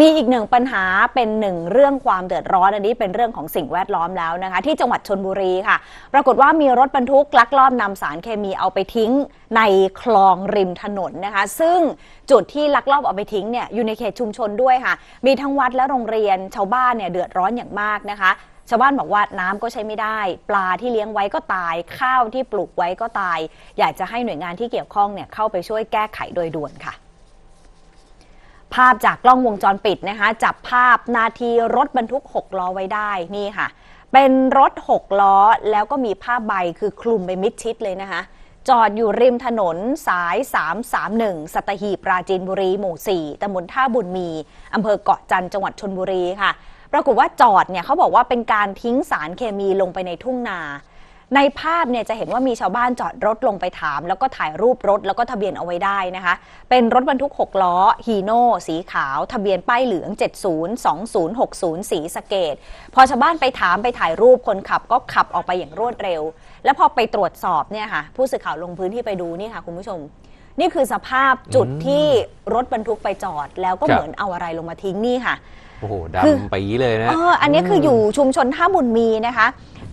มีอีกหนึ่งปัญหาเป็นหนึ่งเรื่องความเดือดร้อนอันนี้เป็นเรื่องของสิ่งแวดล้อมแล้วนะคะ ที่จังหวัดชนบุรีค่ะ ปรากฏว่ามีรถบรรทุกลักลอบนำสารเคมีเอาไปทิ้งในคลองริมถนนนะคะ ซึ่งจุดที่ลักลอบเอาไปทิ้งเนี่ยอยู่ในเขตชุมชนด้วยค่ะ มีทั้งวัดและโรงเรียนชาวบ้านเนี่ยเดือดร้อนอย่างมากนะคะชาวบ้านบอกว่าน้ำก็ใช้ไม่ได้ ปลาที่เลี้ยงไว้ก็ตาย ข้าวที่ปลูกไว้ก็ตาย อยากจะให้หน่วยงานที่เกี่ยวข้องเนี่ยเข้าไปช่วยแก้ไขโดยด่วนค่ะ ภาพจากกล้องวงจรปิดนะคะ จับภาพนาทีรถบรรทุก 6 ล้อไว้ได้นี่ค่ะ เป็นรถ 6 ล้อแล้วก็มีผ้าใบคือคลุมไปมิดชิดเลยนะคะ จอดอยู่ริมถนนสาย 331 สัตหีบปราจีนบุรีหมู่ 4ตำบลท่าบุญมีอำเภอเกาะจันจังหวัดชนบุรีค่ะ ปรากฏว่าจอดเนี่ยเขาบอกว่าเป็นการทิ้งสารเคมีลงไปในทุ่งนา ในภาพเนี่ยจะเห็นว่ามีชาวบ้านจอดรถลงไปถาม แล้วก็ถ่ายรูปรถแล้วก็ทะเบียนเอาไว้ได้นะคะ เป็นรถบรรทุก 6 ล้อฮีโน่สีขาว ทะเบียนป้ายเหลือง 702060 สีสะเกดพอชาวบ้านไปถามไปถ่ายรูปคนขับก็ขับออกไปอย่างรวดเร็ว แล้วพอไปตรวจสอบเนี่ยค่ะ ผู้สื่อข่าวลงพื้นที่ไปดูนี่ค่ะคุณผู้ชม นี่คือสภาพจุดที่รถบรรทุกไปจอด แล้วก็ครับเหมือนเอาอะไรลงมาทิ้งนี่ค่ะโอ้โหคือดำปีเลยนะเอออันนี้คืออยู่ชุมชนท่าบุญมีนะคะ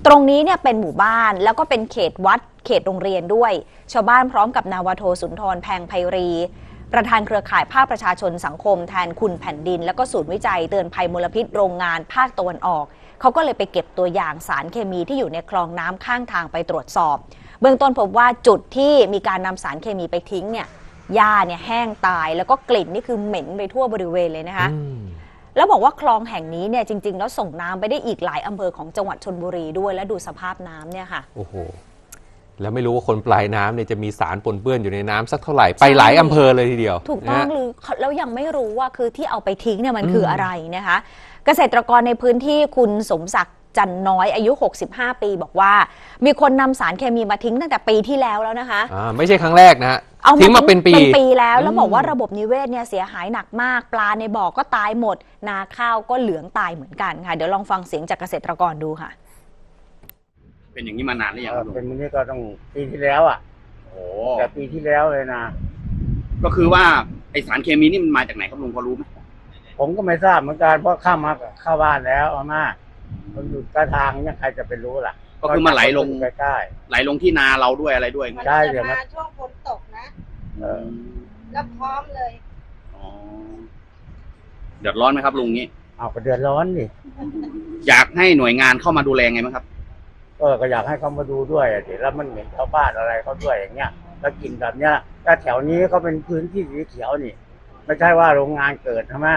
ตรงนี้เนี่ยเป็นหมู่บ้านแล้วก็เป็นเขตวัดเขตโรงเรียนด้วย ชาวบ้านพร้อมกับนาวาโทสุนทรแพงไพรี ประธานเครือข่ายภาคประชาชนสังคมแทนคุณแผ่นดิน แล้วก็ศูนย์วิจัยเตือนภัยมลพิษโรงงานภาคตะวันออก เขาก็เลยไปเก็บตัวอย่างสารเคมีที่อยู่ในคลองน้ำข้างทางไปตรวจสอบ เบื้องต้นพบว่าจุดที่มีการนำสารเคมีไปทิ้งเนี่ยหญ้าเนี่ยแห้งตายแล้วก็กลิ่นนี่คือเหม็นไปทั่วบริเวณเลยนะคะ อืม แล้วบอกว่าคลองแห่งนี้เนี่ยจริง ๆ แล้วส่งน้ำไปได้อีกหลายอำเภอของจังหวัดชนบุรีด้วยและดูสภาพน้ำเนี่ยค่ะ โอ้โห แล้วไม่รู้ว่าคนปลายน้ำเนี่ยจะมีสารปนเปื้อนอยู่ในน้ำสักเท่าไหร่ ไปหลายอำเภอเลยทีเดียวถูกต้องนะหรือแล้วยังไม่รู้ว่าคือที่เอาไปทิ้งเนี่ยมันอืมคืออะไรนะคะ เกษตรกรในพื้นที่คุณสมศักดิ์จันน้อยอายุ 65 ปีบอกว่า มีคนนำสารเคมีมาทิ้งตั้งแต่ปีที่แล้วแล้วนะคะ อ่าไม่ใช่ครั้งแรกนะฮะ เอาทิ้งมาเป็นปีเป็นปีแล้ว แล้วอืมบอกว่าระบบนิเวศเนี่ยเสียหายหนักมาก ปลาในบ่อก็ตายหมด นาข้าวก็เหลืองตายเหมือนกันค่ะเดี๋ยวลองฟังเสียงจากเกษตรกรดูค่ะ เป็นอย่างนี้มานานหรือยังเอคอรับลุงเป็นมันนี่ก็ต้องปีที่แล้วอะโอ้แต่ปีที่แล้วเลยนะก็คือว่าไอสารเคมีนี่มันมาจากไหนครับลุงพอรู้ไหมผมก็ไม่ทราบเหมือนกันเพราะเข้ามาเข้าบ้านแล้วเอามามันอยู่ใต้ทางเนี่ยใครจะไปรู้ล่ะ ก็คือมันไหลลงใกล้ไหลลงที่นาเราด้วยอะไรด้วยๆงั้นใช่จะเดี๋ยวมามันช่วงฝนตกนะเออ แล้วพร้อมเลย อ๋อเดือดร้อนไหมครับลุงนี้ เอาก็เดือดร้อนดิอยากให้หน่วยงานเข้ามาดูแลไงไหมครับ เออก็อยากให้เขามาดูด้วยอะดิแล้วมันเหม็นชาวบ้านอะไรเขาด้วยอย่างเงี้ย แล้วกินแบบเนี้ยแต่แถวนี้เขาเป็นพื้นที่สีเขียวนี่ ไม่ใช่ว่าโรงงานเกิดใช่ไหม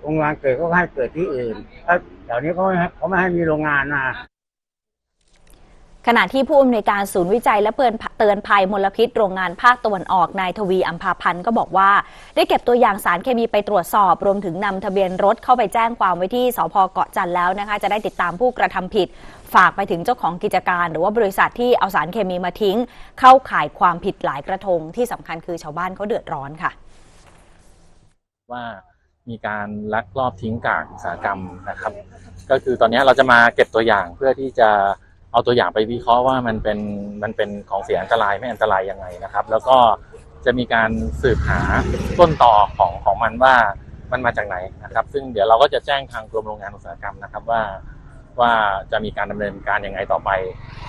โรงงานเกิดก็ให้เกิดที่อื่นถ้าแถวนี้เขาไม่ให้เขาไม่ให้มีโรงงานนะ ขณะที่ผู้อำนวยการศูนย์วิจัยและเตือนเตือนภัยมลพิษ โรงงานภาคตะวันออกนายทวีอัมพาพันธ์ก็บอกว่า ได้เก็บตัวอย่างสารเคมีไปตรวจสอบ รวมถึงนำทะเบียนรถเข้าไปแจ้งความไว้ที่สพเกาะจันทร์แล้วนะคะ จะได้ติดตามผู้กระทำผิด ฝากไปถึงเจ้าของกิจการ หรือว่าบริษัทที่เอาสารเคมีมาทิ้ง เข้าข่ายความผิดหลายกระทงที่สำคัญคือชาวบ้านเขาเดือดร้อนค่ะ ว่ามีการลักลอบทิ้งกากอุตสาหกรรมนะครับ ก็คือตอนนี้เราจะมาเก็บตัวอย่างเพื่อที่จะ เอาตัวอย่างไปวิเคราะห์ว่ามันเป็นมันเป็นของเสียอันตรายไม่อันตรายยังไงนะครับ แล้วก็จะมีการสืบหาต้นต่อของของมันว่ามันมาจากไหนนะครับ ซึ่งเดี๋ยวเราก็จะแจ้งทางกรมโรงงานอุตสาหกรรมนะครับว่าว่าจะมีการดำเนินการยังไงต่อไป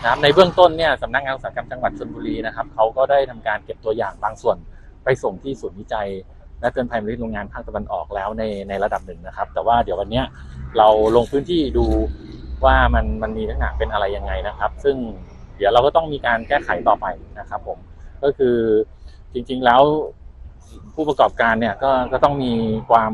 นะครับในเบื้องต้นเนี่ยสำนักงานอุตสาหกรรมจังหวัดชลบุรีนะครับเขาก็ได้ทำการเก็บตัวอย่างบางส่วนไปส่งที่ศูนย์วิจัย และเตือนภัยมลพิษโรงงานภาคตะวันออกแล้วในในระดับหนึ่งนะครับ แต่ว่าเดี๋ยววันนี้เราลงพื้นที่ดู ว่ามันมันมีลักษณะเป็นอะไรยังไงนะครับ ซึ่งเดี๋ยวเราก็ต้องมีการแก้ไขต่อไปนะครับ ผมก็คือจริง ๆแล้วผู้ประกอบการเนี่ยก็ก็ต้องมีความ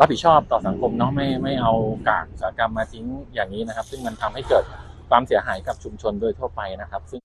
รับผิดชอบต่อสังคมเนาะไม่ไม่เอากากอุตสาหกรรมมาทิ้งอย่างนี้นะครับ ซึ่งมันทำให้เกิดความเสียหายกับชุมชนโดยทั่วไปนะครับ ซึ่ง